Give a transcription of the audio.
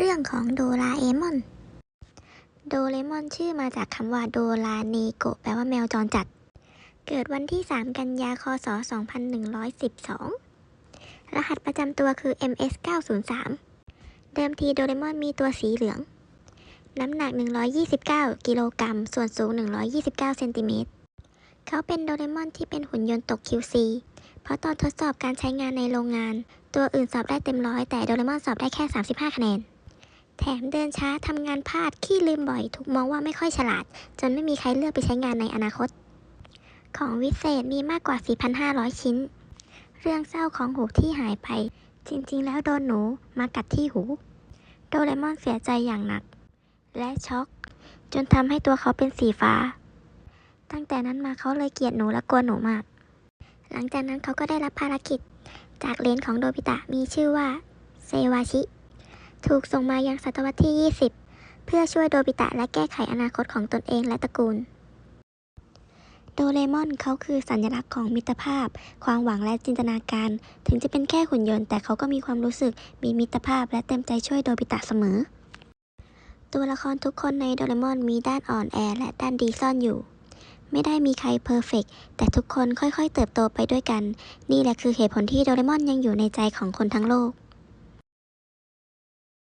เรื่องของโดราเอมอน โดเรมอนชื่อมาจากคำว่าโดราเนโกะแปลว่าแมวจรจัด เกิดวันที่ 3 กันยาคศ 2112 รหัสประจำตัวคือ MS 903 เดิมทีโดเรมอนมีตัวสีเหลือง น้ำหนัก 129 กิโลกรัม ส่วนสูง 129 เซนติเมตร เขาเป็นโดเรมอนที่เป็นหุ่นยนต์ตก QC เพราะตอนทดสอบการใช้งานในโรงงาน ตัวอื่นสอบได้เต็มร้อยแต่โดเรมอนสอบได้แค่ 35 คะแนน แถมเดินช้าทำงานพลาดขี้ลืมบ่อย ถูกมองว่าไม่ค่อยฉลาด จนไม่มีใครเลือกไปใช้งานในอนาคต ของวิเศษมีมากกว่า 4,500 ชิ้น เรื่องเศร้าของหูที่หายไป จริงๆ แล้วโดนหนูมากัดที่หู โดเรมอนเสียใจอย่างหนัก และช็อก จนทำให้ตัวเขาเป็นสีฟ้า ตั้งแต่นั้นมาเขาเลยเกลียดหนูและกลัวหนูมาก หลังจากนั้นเขาก็ได้รับภารกิจ จากเลนของโดบิตะมีชื่อว่าเซวาชิ ถูกส่งมายังศตวรรษที่ 20 เพื่อช่วยโดบิตะและแก้ไขอนาคตของตนเองและตระกูล โดเรมอนเขาคือสัญลักษณ์ของมิตรภาพ ความหวังและจินตนาการ ถึงจะเป็นแค่หุ่นยนต์แต่เขาก็มีความรู้สึก มีมิตรภาพและเต็มใจช่วยโดบิตะเสมอ ตัวละครทุกคนในโดเรมอนมีด้านอ่อนแอและด้านดีซ่อนอยู่ไม่ได้มีใครเพอร์เฟกแต่ทุกคนค่อยๆ เติบโตไปด้วยกัน นี่แหละคือเหตุผลที่โดเรมอนยังอยู่ในใจของคนทั้งโลก